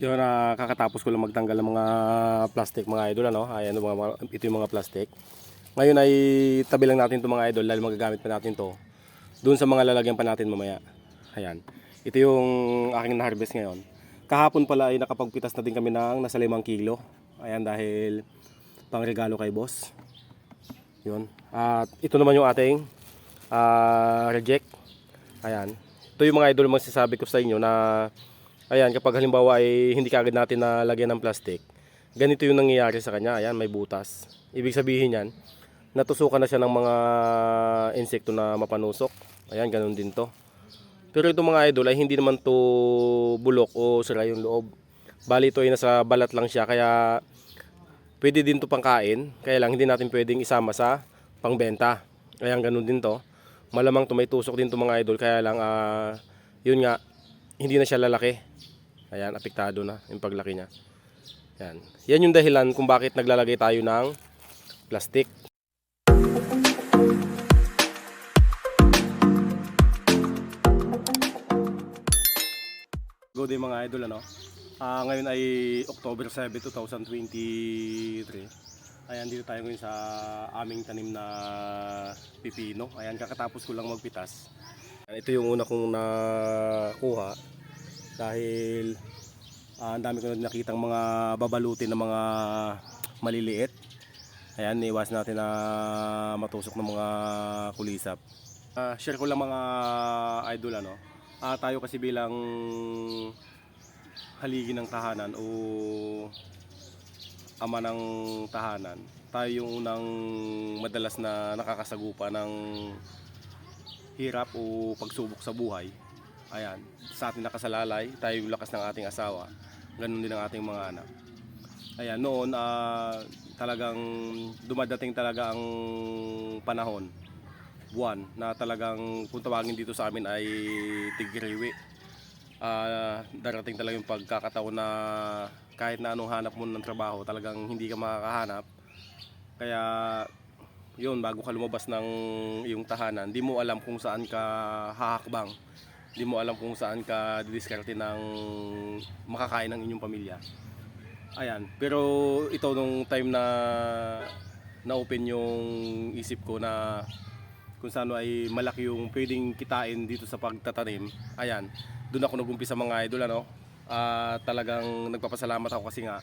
Yun na kakatapos ko lang magtanggal ng mga plastic mga idol ano. Ayan mga, ito yung mga plastic. Ngayon ay tabi lang natin 'to mga idol dahil magagamit pa natin 'to. Doon sa mga lalagyan pa natin mamaya. Ayan. Ito yung aking na-harvest ngayon. Kahapon pala ay nakapagpitas na din kami ng nasa 5 kilo. Ayan dahil pang regalo kay boss. Yun. At ito naman yung ating ah, reject. Ayan. Ito yung mga idol magsasabi ko sa inyo na Ayan, kapag halimbawa ay hindi kagad natin nalagyan ng plastic, ganito yung nangyayari sa kanya. Ayan, may butas. Ibig sabihin yan, natusukan na siya ng mga insekto na mapanusok. Ayan, ganun din to. Pero itong mga idol ay hindi naman to bulok o sira yung loob. Bali ito ay nasa balat lang siya, kaya pwede din to pangkain. Kaya lang hindi natin pwedeng isama sa pangbenta. Ayan, ganun din to. Malamang to may tusok din to mga idol, kaya lang ah, yun nga, hindi na siya lalaki. Ayan, apektado na yung paglaki niya. Yan. Yan yung dahilan kung bakit naglalagay tayo ng plastic. Good day mga idol ano. Ah, ngayon ay October 7, 2023. Ayan dito tayo ngayon sa aming tanim na pipino. Ayan kakatapos ko lang magpitas. Ito yung una kong nakuha dahil ah, ang dami ko na nakitang mga babalutin na mga maliliit. Ayan, iwas natin na matusok ng mga kulisap. Ah, share ko lang mga idol ano. Ah, tayo kasi bilang haligi ng tahanan o ama ng tahanan, tayo yung unang madalas na nakakasagupa ng hirap o pagsubok sa buhay. Ayan, sa ating nakasalalay, tayo yung lakas ng ating asawa. Ganun din ang ating mga anak. Ayan, noon ah, talagang dumadating talaga ang panahon, buwan, na talagang kung tawagin dito sa amin ay tigriwi. Ah, darating talaga yung pagkakataon na kahit na anong hanap mo ng trabaho, talagang hindi ka makakahanap. Kaya yun, bago ka lumabas ng iyong tahanan, di mo alam kung saan ka hahakbang. Di mo alam kung saan ka didiskarte ng makakain ng inyong pamilya. Ayan, pero ito nung time na na-open yung isip ko na kung saan ay malaki yung pwedeng kitain dito sa pagtatanim. Ayan, doon ako nag-umpisa mga idol ano. Ah, talagang nagpapasalamat ako kasi nga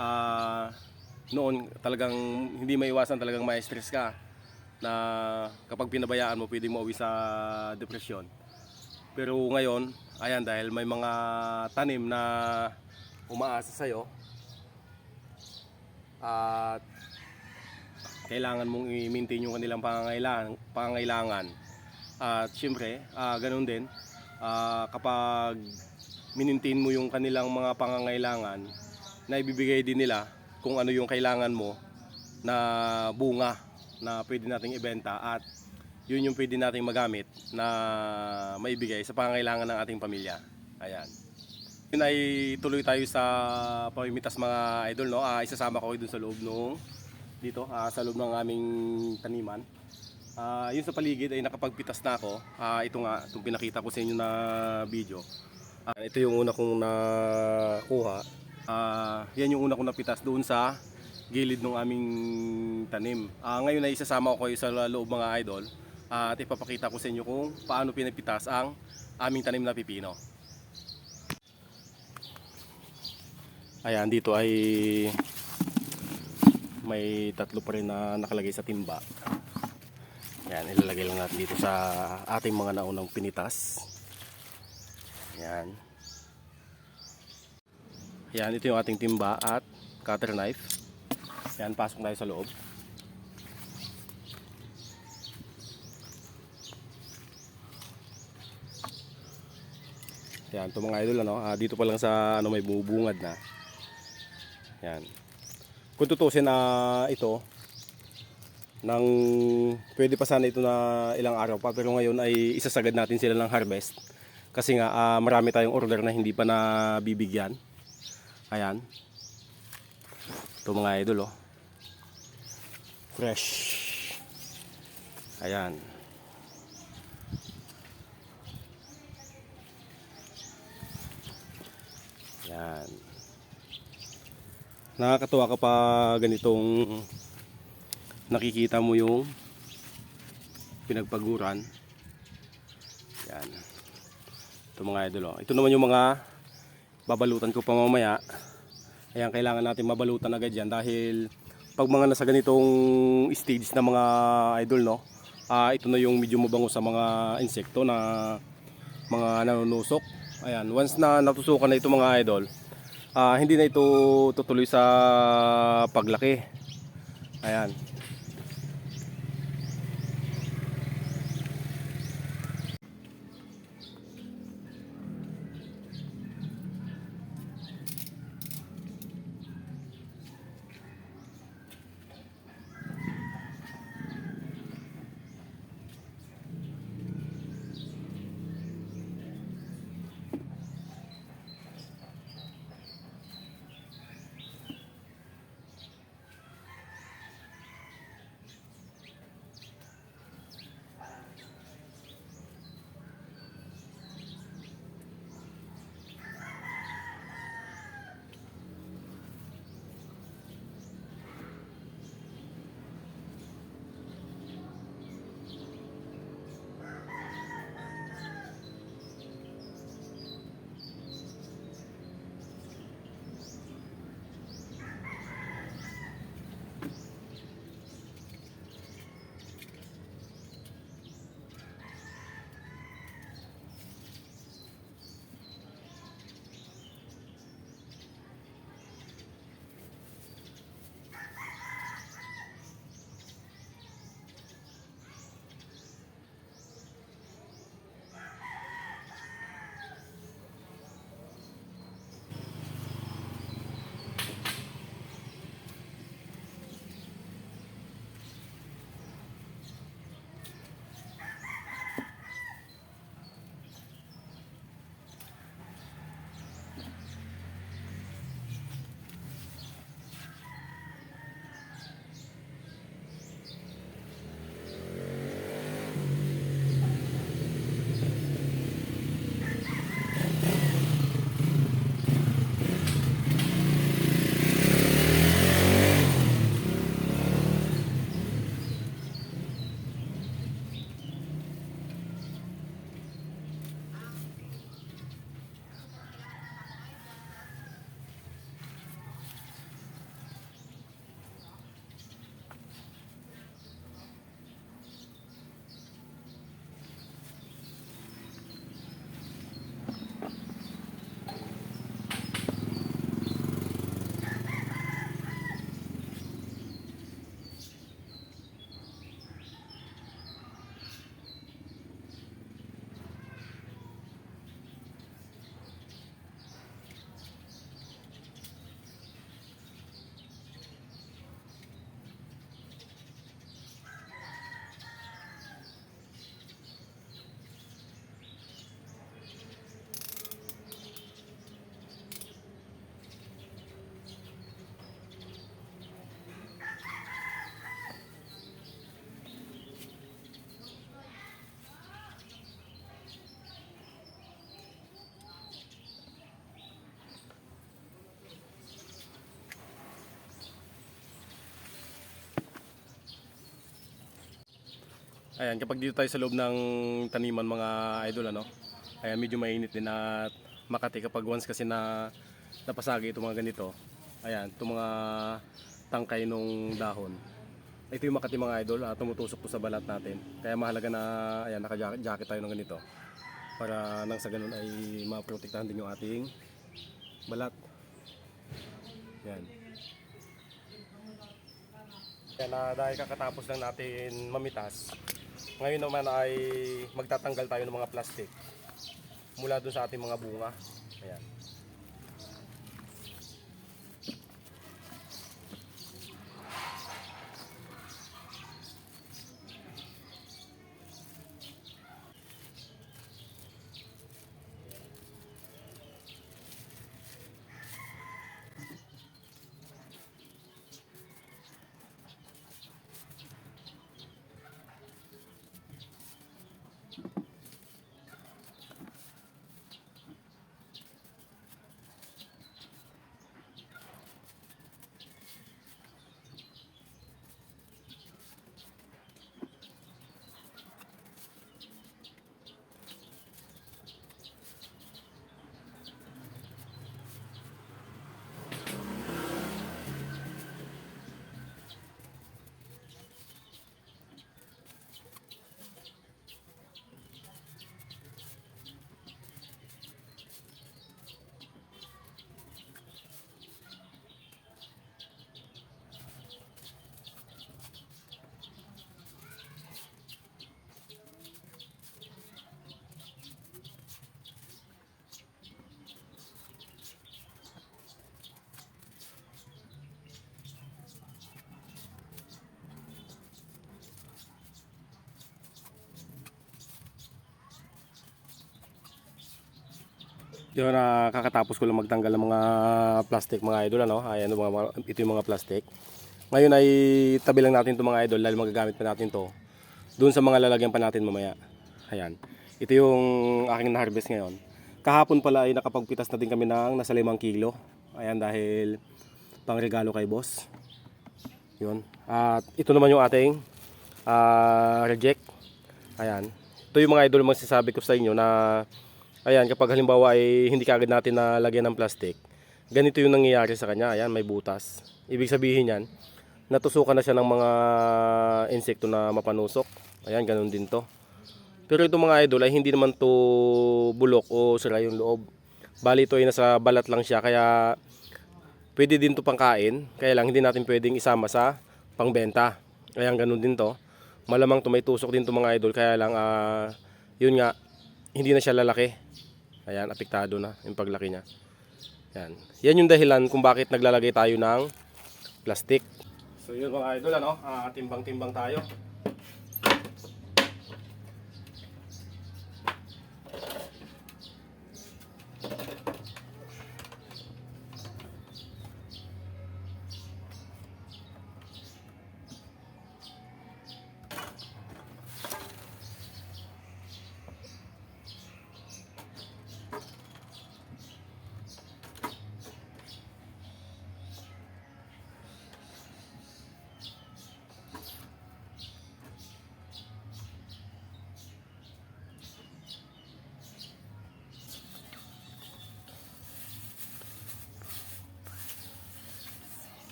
ah, noon talagang hindi maiwasan talagang ma-stress ka na kapag pinabayaan mo pwedeng mauwi sa depresyon. Pero ngayon, ayan dahil may mga tanim na umaasa sa'yo at kailangan mong i-maintain yung kanilang pangangailangan, pangangailangan. At syempre, ah, ganun din, ah, kapag minintain mo yung kanilang mga pangangailangan, na ibibigay din nila kung ano yung kailangan mo na bunga na pwede nating ibenta at yun yung pwede nating magamit na maibigay sa pangangailangan ng ating pamilya. Ayan. Yun ay tuloy tayo sa pamimitas mga idol, no? Ah, isasama ko kayo dun sa loob nung dito, ah, sa loob ng aming taniman. Ah, yun sa paligid ay nakapagpitas na ako. Ah, ito nga, itong pinakita ko sa inyo na video. Ah, ito yung una kong nakuha. Ah, yan yung una kong napitas doon sa gilid ng aming tanim. Ah, ngayon ay isasama ko kayo sa loob mga idol at ipapakita ko sa inyo kung paano pinapitas ang aming tanim na pipino. Ayan, dito ay may tatlo pa rin na nakalagay sa timba. Ayan, ilalagay lang natin dito sa ating mga naunang pinitas. Ayan. Ayan, ito yung ating timba at cutter knife. Ayan, pasok tayo sa loob. Ayan, ito mga idol, ano, ah, dito pa lang sa ano, may bubungad na. Ayan. Kung tutusin na ito, nang pwede pa sana ito na ilang araw pa, pero ngayon ay isasagad natin sila ng harvest. Kasi nga, ah, marami tayong order na hindi pa nabibigyan. Ayan. Ito mga idol, oh. Fresh. Ayan. Yan. Nakakatuwa ka pa ganitong nakikita mo yung pinagpaguran. Yan. Ito mga idol. Oh. Ito naman yung mga babalutan ko pa mamaya. Ayan, kailangan natin mabalutan agad yan dahil pag mga nasa ganitong stage na mga idol, no? Ah, ito na yung medyo mabango sa mga insekto na mga nanunusok. Ayan, once na natusukan na ito mga idol, ah, hindi na ito tutuloy sa paglaki. Ayan. Ayan, kapag dito tayo sa loob ng taniman mga idol ano, ayan medyo mainit din at makati kapag once kasi na napasagi itong mga ganito. Ayan, itong mga tangkay nung dahon. Ito yung makati mga idol, at tumutusok po sa balat natin. Kaya mahalaga na ayan, naka-jacket tayo ng ganito. Para nang sa ganun ay maprotektahan din yung ating balat. Yan. Kaya na dahil kakatapos lang natin mamitas, ngayon naman ay magtatanggal tayo ng mga plastic mula doon sa ating mga bunga. Ayan. Yun, na kakatapos ko lang magtanggal ng mga plastic mga idol. Ano? Ayan, mga, ito yung mga plastic. Ngayon ay tabi lang natin itong mga idol dahil magagamit pa natin to doon sa mga lalagyan pa natin mamaya. Ayan. Ito yung aking na-harvest ngayon. Kahapon pala ay nakapagpitas na din kami ng nasa 5 kilo. Ayan dahil pang regalo kay boss. Yun. At ito naman yung ating ah, reject. Ayan. Ito yung mga idol masasabi ko sa inyo na ayan kapag halimbawa ay hindi kagad natin nalagyan ng plastic, ganito yung nangyayari sa kanya. Ayan, may butas. Ibig sabihin yan, natusukan na siya ng mga insekto na mapanusok. Ayan, ganun din to. Pero itong mga idol ay hindi naman to bulok o sira yung loob. Bali ito ay nasa balat lang siya kaya pwede din to pangkain. Kaya lang hindi natin pwedeng isama sa pangbenta. Kaya ganun din to. Malamang to may tusok din to mga idol kaya lang ah, yun nga hindi na siya lalaki. Ayan, apektado na yung paglaki niya. Yan. Yan yung dahilan kung bakit naglalagay tayo ng plastic. So yun mga idol ano, ah, timbang-timbang tayo.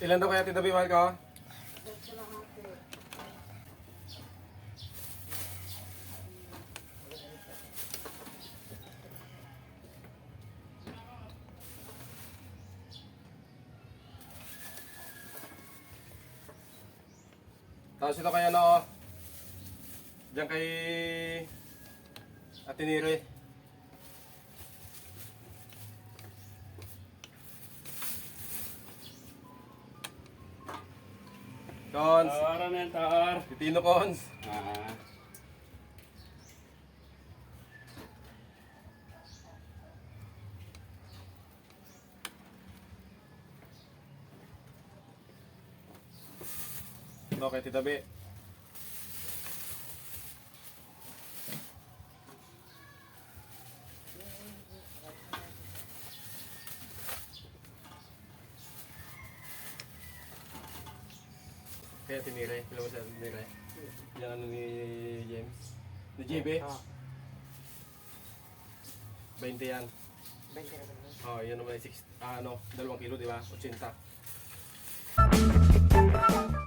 Ilan daw kaya titabi mahal ko? Tapos ito kaya na oh. Diyan kay Atinire. Cons. Tawara na yan, tawar. Titino Cons. Ah. Okay, Tita B. Kaya tinire, kailan mo siya tinire? Yung ano ni James? Ni JB? Oo. 20 yan. 20 na ba? Oh, yan naman ay 6, ah, ano, 2 kilo, di ba? 80.